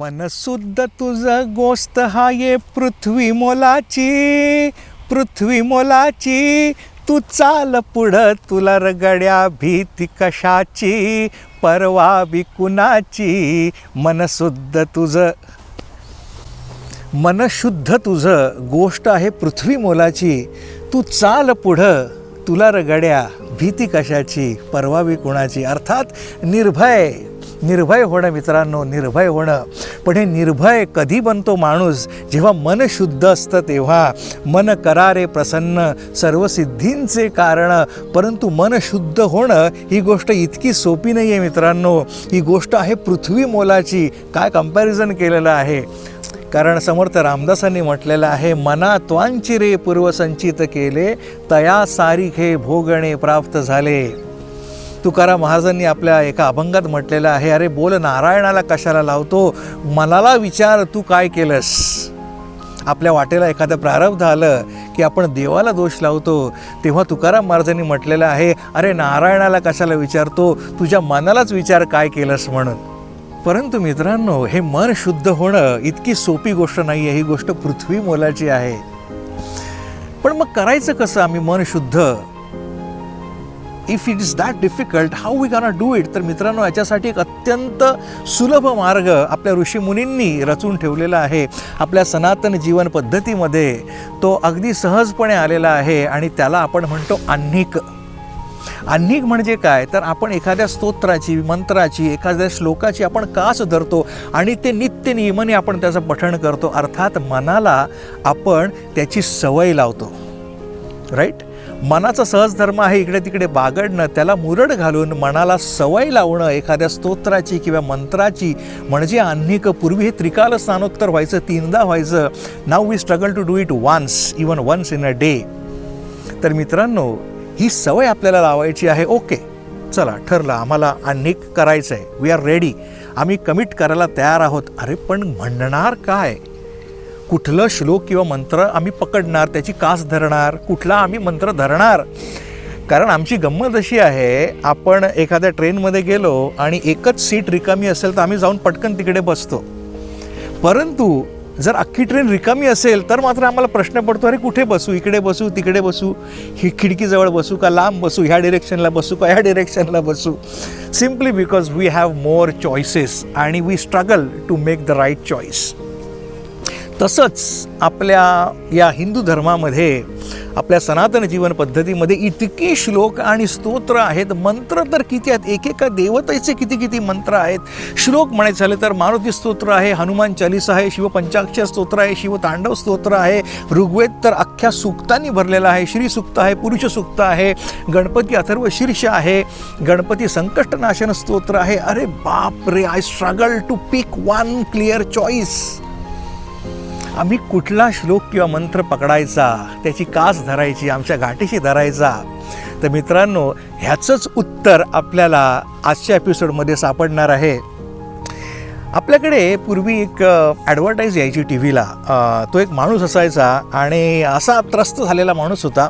मनसुद्ध तुझं तुझ गोष्ट हा ये पृथ्वी मोलाची पृथ्वी मोलाची. तू चाल पुढं तुला रगड्या भीती कशाची परवा बी कुणाची. मनसुद्ध तुझं मनशुद्ध तुझं गोष्ट आहे पृथ्वी मोलाची. तू चाल पुढं तुला रगड्या भीती कशाची परवावी कुणाची. अर्थात निर्भय निर्भय होणं मित्रांनो निर्भय होणं. पण हे निर्भय कधी बनतो माणूस? जेव्हा मन शुद्ध असतं तेव्हा. मन करारे प्रसन्न सर्व सिद्धींचे कारण. परंतु मन शुद्ध होणं ही गोष्ट इतकी सोपी नाही आहे मित्रांनो. ही गोष्ट आहे पृथ्वी मोलाची. काय कंपॅरिझन केलेलं आहे? कारण समर्थ रामदासांनी म्हटलेलं आहे मना त्वांची रे पूर्वसंचित केले तया सारिखे भोगणे प्राप्त झाले. तुकाराम महाराजांनी आपल्या एका अभंगात म्हटलेलं आहे अरे बोल नारायणाला कशाला लावतो? मनाला विचार तू काय केलंस? आपल्या वाटेला एखादं प्रारब्ध आलं की आपण देवाला दोष लावतो तेव्हा तुकाराम महाराजांनी म्हटलेलं आहे अरे नारायणाला कशाला विचारतो? तुझ्या मनालाच विचार काय केलंस म्हणून? परंतु मित्रांनो हे मन शुद्ध होणं इतकी सोपी गोष्ट नाही आहे ही गोष्ट पृथ्वी मोलाची आहे. पण मग करायचं कसं? आम्ही मन शुद्ध if it is that difficult how we cannot do it तर मित्रांनो याच्यासाठी एक अत्यंत सुलभ मार्ग आपल्या ऋषीमुनींनी रचून ठेवलेला आहे. आपल्या सनातन जीवन पद्धतीमध्ये तो अगदी सहजपणे आलेला आहे आणि त्याला आपण म्हणतो आह्निक आह्निक म्हणजे काय? तर आपण एखाद्या स्तोत्राची मंत्राची एखाद्या श्लोकाची आपण कास धरतो आणि ते नित्य नियमने आपण त्याचं पठण करतो. अर्थात मनाला आपण त्याची सवय लावतो. राईट मनाचा सहज धर्म आहे इकडे तिकडे बागडणं त्याला मुरड घालून मनाला सवय लावणं एखाद्या स्तोत्राची किंवा मंत्राची. म्हणजे आह्निक पूर्वी हे त्रिकाल स्नानोत्तर व्हायचं तीनदा व्हायचं नाव we struggle to do it once even once in a day तर मित्रांनो ही सवय आपल्याला लावायची आहे ओके चला ठरलं आम्हाला अनेक करायचं आहे वी आर रेडी आम्ही कमिट करायला तयार आहोत. अरे पण म्हणणार काय? कुठलं श्लोक किंवा मंत्र आम्ही पकडणार त्याची कास धरणार कुठला आम्ही मंत्र धरणार? कारण आमची गंमत अशी आहे आपण एखाद्या ट्रेनमध्ये गेलो आणि एकच सीट रिकामी असेल तर आम्ही जाऊन पटकन तिकडे बसतो. परंतु जर अख्खी ट्रेन रिकामी असेल तर मात्र आम्हाला प्रश्न पडतो अरे कुठे बसू? इकडे बसू? तिकडे बसू? ही खिडकीजवळ बसू का? लांब बसू? ह्या डिरेक्शनला बसू का? ह्या डिरेक्शनला बसू? Simply because we have more choices आणि we struggle to make the right choice तसंच आपल्या या हिंदू धर्मामध्ये आपल्या सनातन जीवन पद्धतीमध्ये इतकी श्लोक आणि स्तोत्र आहेत मंत्र तर किती आहेत एकेका देवतेचे किती किती मंत्र आहेत. श्लोक म्हणायचं झालं तर मारुती स्तोत्र आहे हनुमान चालिसा आहे शिवपंचाक्षर स्तोत्र आहे शिवतांडव स्तोत्र आहे ऋग्वेद तर अख्ख्या सुक्तांनी भरलेला आहे श्री सुक्त आहे पुरुष सुक्त आहे गणपती अथर्व शीर्ष आहे गणपती संकष्टनाशन स्तोत्र आहे. अरे बाप रे I struggle to pick one clear choice आम्ही कुठला श्लोक किंवा मंत्र पकडायचा त्याची कास धरायची आमच्या गाठीशी धरायचा? तर मित्रांनो ह्याचंच उत्तर आपल्याला आजच्या एपिसोडमध्ये सापडणार आहे. आपल्याकडे पूर्वी एक ॲडव्हर्टाईज यायची टी व्हीला तो एक माणूस असायचा आणि असा त्रस्त झालेला माणूस होता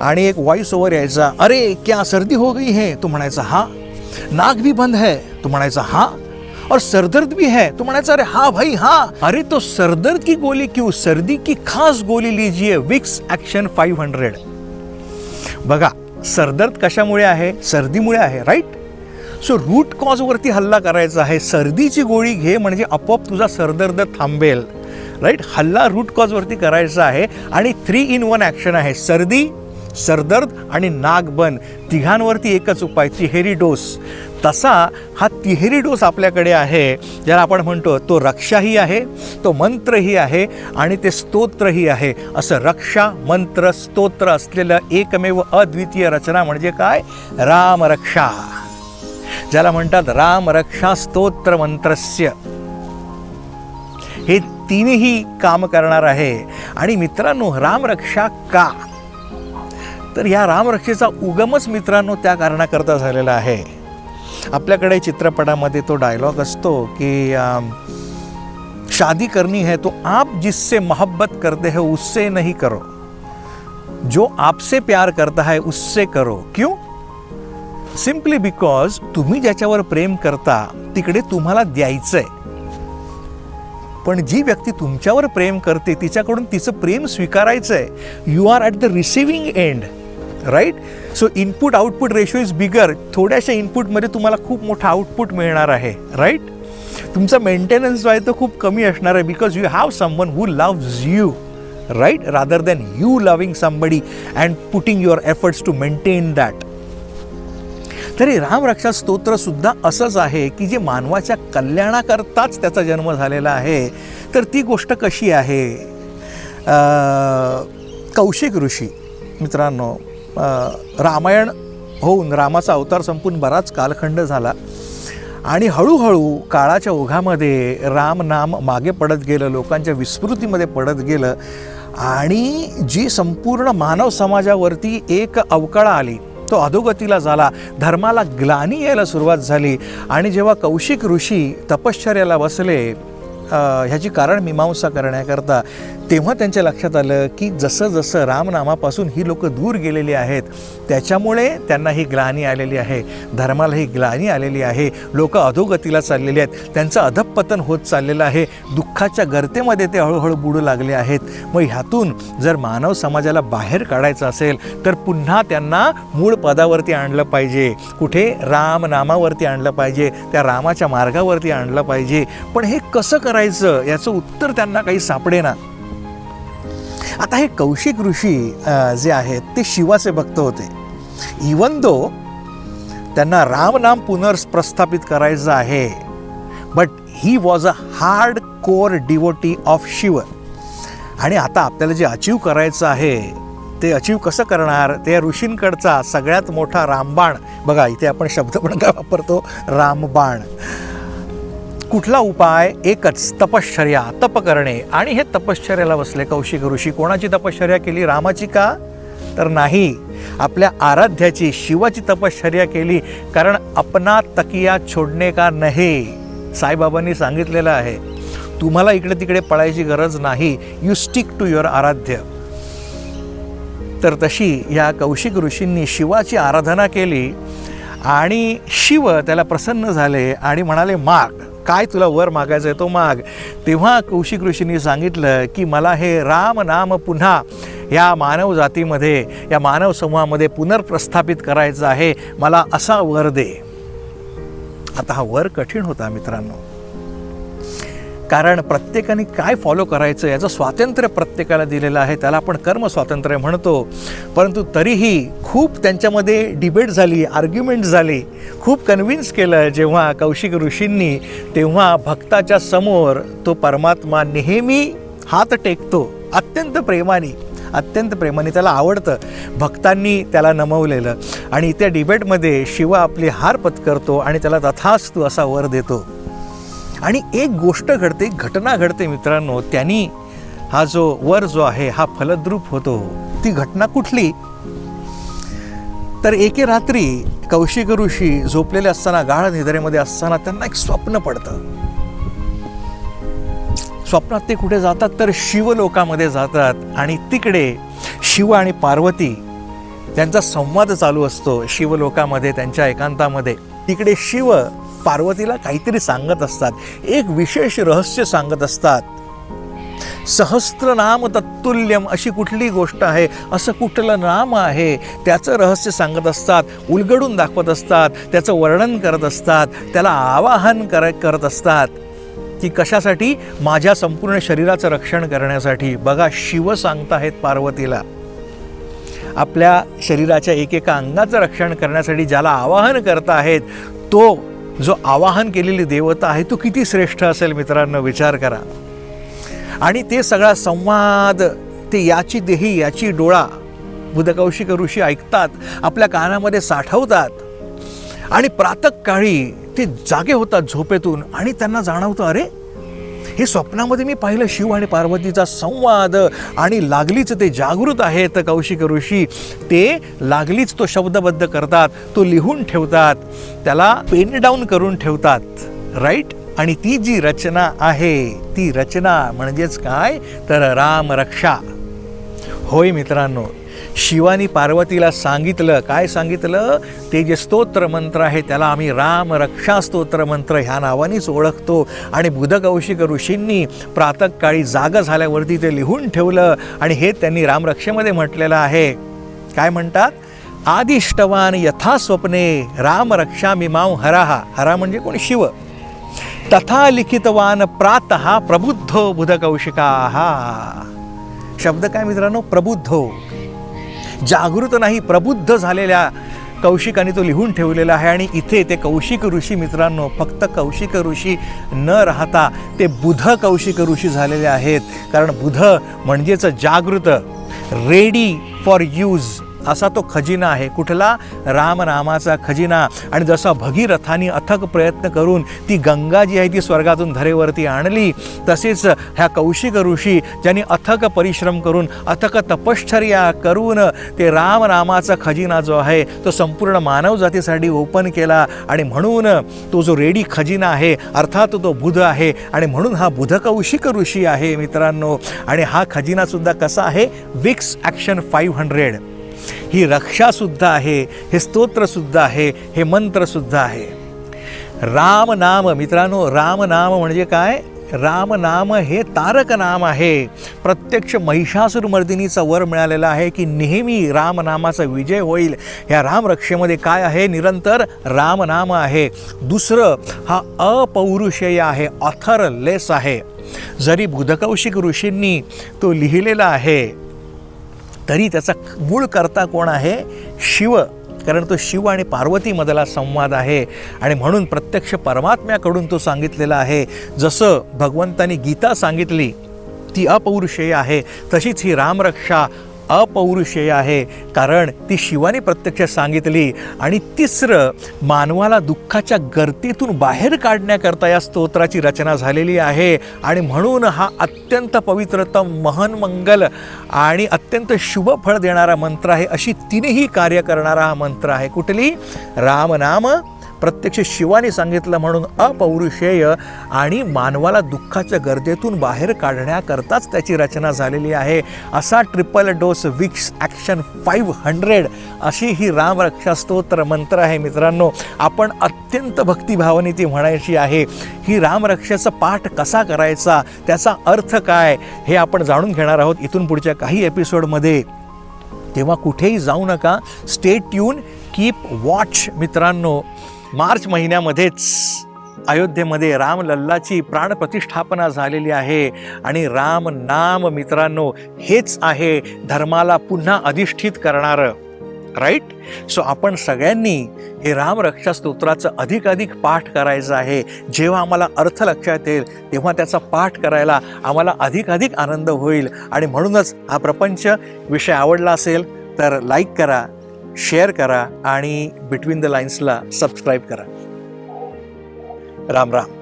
आणि एक वॉईस ओव्हर यायचा. अरे क्या सर्दी हो गई है? तो म्हणायचा हा. नाक भी बंद है. तो म्हणायचा हा. और सरदर्द भी है। तो म्हणायचा अरे हा भाई हाँ। अरे तो सरदर्द की गोली क्यों? सर्दी की खास गोली लीजिए विक्स ॲक्शन फाईव्ह हंड्रेड बघा सरदर्द कशामुळे आहे? सर्दीमुळे आहे राईट सो रूट कॉजवरती हल्ला करायचा आहे. सर्दीची गोळी घे म्हणजे आपोआप तुझा सरदर्द थांबेल राईट हल्ला रूट कॉजवरती करायचा आहे. आणि थ्री इन वन ॲक्शन आहे. सर्दी सरदर्द आणि नागबन तिघांवरती एकच उपाय तिहेरी डोस. तसा हा तिहेरी डोस आपल्याकडे आहे. ज्याला आपण म्हणतो तो रक्षाही आहे तो मंत्रही आहे आणि ते स्तोत्रही आहे. असं रक्षा मंत्र स्तोत्र असलेलं एकमेव अद्वितीय रचना म्हणजे काय? रामरक्षा ज्याला म्हणतात रामरक्षा स्तोत्र मंत्रस्य. हे तीनही काम करणार आहे. आणि मित्रांनो रामरक्षा का? तर या रामरक्षेचा उगमच मित्रांनो त्या कारणाकरता झालेला आहे. आपल्याकडे चित्रपटामध्ये तो डायलॉग असतो की शादी करनी है तो आप जिससे मोहब्बत करते है उससे नहीं करो. जो आपसे प्यार करता है उससे करो. क्यों? सिम्पली बिकॉज तुम्ही ज्याच्यावर प्रेम करता तिकडे तुम्हाला द्यायचंय. पण जी व्यक्ती तुमच्यावर प्रेम करते तिच्याकडून तिचं प्रेम स्वीकारायचं आहे you are at the receiving end right so input output ratio is bigger थोड्याशा इनपुटमध्ये तुम्हाला खूप मोठा आउटपुट मिळणार आहे राईट तुमचा मेंटेनन्स जो आहे तो खूप कमी असणार आहे because you have someone who loves you right rather than you loving somebody and putting your efforts to maintain that तरी रामरक्षा स्तोत्रसुद्धा असंच आहे की जे मानवाच्या कल्याणाकरताच त्याचा जन्म झालेला आहे. तर ती गोष्ट कशी आहे? कौशिक ऋषी मित्रांनो रामायण होऊन रामाचा अवतार संपून बराच कालखंड झाला. आणि हळूहळू काळाच्या ओघामध्ये राम नाम मागे पडत गेलं लोकांच्या विस्मृतीमध्ये पडत गेलं आणि जी संपूर्ण मानव समाजावरती एक अवकाळा आली तो अधोगतीला झाला धर्माला ग्लानी यायला सुरुवात झाली आणि जेव्हा कौशिक ऋषी तपश्चर्याला बसले ह्याची कारण मीमांसा करण्याकरता तेव्हा त्यांच्या लक्षात आलं की जसं जसं रामनामापासून ही लोक दूर गेलेली आहेत त्याच्यामुळे त्यांना ही ग्लानी आलेली आहे धर्माला ही ग्लानी आलेली आहे लोक अधोगतीला चाललेली आहेत त्यांचं अधपतन होत चाललेलं आहे दुःखाच्या गर्तेमध्ये ते हळूहळू बुडू लागले आहेत. मग ह्यातून जर मानव समाजाला बाहेर काढायचं असेल तर पुन्हा त्यांना मूळ पदावरती आणलं पाहिजे. कुठे? रामनामावरती आणलं पाहिजे त्या रामाच्या मार्गावरती आणलं पाहिजे. पण हे कसं करायचं? याचं उत्तर त्यांना काही सापडेना. आता हे कौशिक ऋषी जे आहेत ते शिवाचे भक्त होते. इवन दो त्यांना रामनाम पुनर्प्रस्थापित करायचं आहे but he was a hard core devotee of Shiva आणि आता आपल्याला जे अचीव करायचं आहे ते अचीव कसं करणार? ते ऋषींकडचा सगळ्यात मोठा रामबाण. बघा इथे आपण शब्द पण काय वापरतो? रामबाण. कुठला उपाय? एकच तपश्चर्या. तप करणे. आणि हे तपश्चर्याला बसले कौशिक ऋषी. कोणाची तपश्चर्या केली? रामाची का? तर नाही. आपल्या आराध्याची शिवाची तपश्चर्या केली. कारण अपना तकिया छोडणे का नहे? साईबाबांनी सांगितलेलं आहे. तुम्हाला इकडे तिकडे पळायची गरज नाही. यू स्टिक टू युअर आराध्य. तर तशी या कौशिक ऋषींनी शिवाची आराधना केली. आणि शिव त्याला प्रसन्न झाले आणि म्हणाले माग. काय तुला वर मागायचं आहे तो माग. तेव्हा कौशिक ऋषींनी सांगितलं की मला हे राम नाम पुन्हा या मानव जातीमध्ये या मानव समूहामध्ये पुनर्प्रस्थापित करायचं आहे. मला असा वर दे. आता हा वर कठीण होता मित्रांनो. कारण प्रत्येकाने काय फॉलो करायचं याचं स्वातंत्र्य प्रत्येकाला दिलेलं आहे त्याला आपण कर्म स्वातंत्र्य म्हणतो. परंतु तरीही खूप त्यांच्यामध्ये डिबेट झाली आर्ग्युमेंट झाली. खूप कन्व्हिन्स केलं जेव्हा कौशिक ऋषींनी तेव्हा भक्ताच्या समोर तो परमात्मा नेहमी हात टेकतो अत्यंत प्रेमाने अत्यंत प्रेमाने त्याला आवडतं. भक्तांनी त्याला नमवलेलं. आणि त्या डिबेटमध्ये शिवा आपली हार पत्करतो आणि त्याला तथास्तू असा वर देतो. आणि एक गोष्ट घडते घटना घडते मित्रांनो त्यांनी हा जो वर जो आहे हा फलद्रूप होतो. ती घटना कुठली? तर एके रात्री कौशिक ऋषी झोपलेले असताना गाढ निद्रेमध्ये असताना त्यांना एक स्वप्न पडतं. स्वप्नात ते कुठे जातात? तर शिवलोकामध्ये जातात आणि तिकडे शिव आणि पार्वती त्यांचा संवाद चालू असतो शिवलोकामध्ये त्यांच्या एकांतामध्ये. तिकडे शिव पार्वतीला काहीतरी सांगत असतात. एक विशेष रहस्य सांगत असतात. सहस्त्रनाम तत्तुल्यम अशी कुठली गोष्ट आहे? असं कुठलं नाम आहे? त्याचं रहस्य सांगत असतात उलगडून दाखवत असतात त्याचं वर्णन करत असतात त्याला आवाहन कर करत असतात. की कशासाठी? माझ्या संपूर्ण शरीराचं रक्षण करण्यासाठी. बघा शिव सांगताहेत पार्वतीला. आपल्या शरीराच्या एकेका अंगाचं रक्षण करण्यासाठी ज्याला आवाहन करत आहेत तो जो आवाहन केलेली देवता आहे तो किती श्रेष्ठ असेल मित्रांनो विचार करा. आणि ते सगळा संवाद ते याची देही याची डोळा बुधकौशिक ऋषी ऐकतात आपल्या कानामध्ये साठवतात. आणि प्रातकाळी ते जागे होतात झोपेतून आणि त्यांना जाणवतं अरे हे स्वप्नामध्ये मी पाहिलं शिव आणि पार्वतीचा संवाद आणि लागलीच ते जागृत आहेत कौशिक ऋषी. ते लागलीच तो शब्दबद्ध करतात तो लिहून ठेवतात त्याला पेन डाऊन करून ठेवतात. राईट? आणि ती जी रचना आहे ती रचना म्हणजेच काय? तर राम रक्षा. होय मित्रांनो शिवानी पार्वतीला सांगितलं. काय सांगितलं? ते जे स्तोत्र मंत्र आहे त्याला आम्ही राम रक्षा स्तोत्र मंत्र ह्या नावानेच ओळखतो. आणि बुधकौशिक ऋषींनी प्रातःकाळी जाग झाल्यावरती ते लिहून ठेवलं आणि हे त्यांनी रामरक्षेमध्ये म्हटलेलं आहे. काय म्हणतात? आदिष्टवान यथा स्वप्ने राम रक्षा मिमाव हराहा हरा म्हणजे कोण? शिव. तथा लिखितवान प्रात प्रबुद्धो बुधकौशिका. शब्द काय मित्रांनो? प्रबुद्धो. जागृत नाही प्रबुद्ध झालेल्या कौशिकाने तो लिहून ठेवलेला आहे. आणि इथे ते कौशिक ऋषी मित्रांनो फक्त कौशिक ऋषी न राहता ते बुध कौशिक ऋषी झालेले आहेत. कारण बुध म्हणजेच जागृत रेडी फॉर यूज असा तो खजिना आहे. कुठला? रामनामाचा खजिना. आणि जसा भगीरथाने अथक प्रयत्न करून ती गंगा जी आहे ती स्वर्गातून धरेवरती आणली तसेच ह्या कौशिक ऋषी ज्यांनी अथक परिश्रम करून अथक तपश्चर्या करून ते रामनामाचा खजिना जो आहे तो संपूर्ण मानवजातीसाठी ओपन केला. आणि म्हणून तो जो रेडी खजिना आहे अर्थात तो बुध आहे आणि म्हणून हा बुध कौशिक ऋषी आहे मित्रांनो. आणि हा खजिनासुद्धा कसा आहे? विक्स ॲक्शन फाईव्ह हंड्रेड ही रक्षासुद्धा आहे हे स्तोत्रसुद्धा आहे हे मंत्रसुद्धा आहे. रामनाम मित्रांनो रामनाम म्हणजे काय? रामनाम हे तारक नाम आहे. प्रत्यक्ष महिषासुरमर्दिनीचा वर मिळालेला आहे की नेहमी रामनामाचा विजय होईल. ह्या रामरक्षेमध्ये काय आहे? निरंतर रामनाम आहे. दुसरं हा अपौरुषेय आहे ऑथरलेस आहे. जरी बुधकौशिक ऋषींनी तो लिहिलेला आहे तरी त्याचा मूळ करता कोण आहे? शिव. कारण तो शिव आणि पार्वतीमधला संवाद आहे. आणि म्हणून प्रत्यक्ष परमात्म्याकडून तो सांगितलेला आहे. जसं भगवंतानी गीता सांगितली ती अपौरुषेय आहे. तशीच ही रामरक्षा अपौरुषेय आहे. कारण ती शिवाने प्रत्यक्ष सांगितली आणि तिसरं मानवाला दुःखाच्या गर्तीतून बाहेर काढण्याकरता या स्तोत्राची रचना झालेली आहे. आणि म्हणून हा अत्यंत पवित्रतम महन मंगल आणि अत्यंत शुभ फळ देणारा मंत्र आहे. अशी तिन्ही कार्य करणारा हा मंत्र आहे. कुठली? रामनाम प्रत्यक्ष शिवाने सांगितलं म्हणून अपौरुषेय आणि मानवाला दुःखाच्या गर्देतून बाहेर काढण्याकरताच त्याची रचना झालेली आहे. असा triple dose Vicks action five hundred अशी ही रामरक्षा स्तोत्र मंत्र आहे मित्रांनो. आपण अत्यंत भक्तिभावाने ती म्हणायची आहे. ही रामरक्षेचा पाठ कसा करायचा? त्याचा अर्थ काय? हे आपण जाणून घेणार आहोत इथून पुढच्या काही एपिसोडमध्ये तेव्हा कुठेही जाऊ नका. स्टे ट्यून कीप वॉच मित्रांनो. मार्च महिन्यामध्येच अयोध्येमध्ये रामलल्लाची प्राणप्रतिष्ठापना झालेली आहे. आणि राम नाम मित्रांनो हेच आहे धर्माला पुन्हा अधिष्ठित करणारं. राईट सो आपण सगळ्यांनी हे रामरक्षा स्तोत्राचं अधिकाधिक पाठ करायचं आहे. जेव्हा आम्हाला अर्थ लक्षात येईल तेव्हा त्याचा पाठ करायला आम्हाला अधिकाधिक आनंद होईल. आणि म्हणूनच हा प्रपंच विषय आवडला असेल तर लाईक करा. शेअर करा आणि बिटवीन द लाईन्सला सबस्क्राईब करा. राम राम.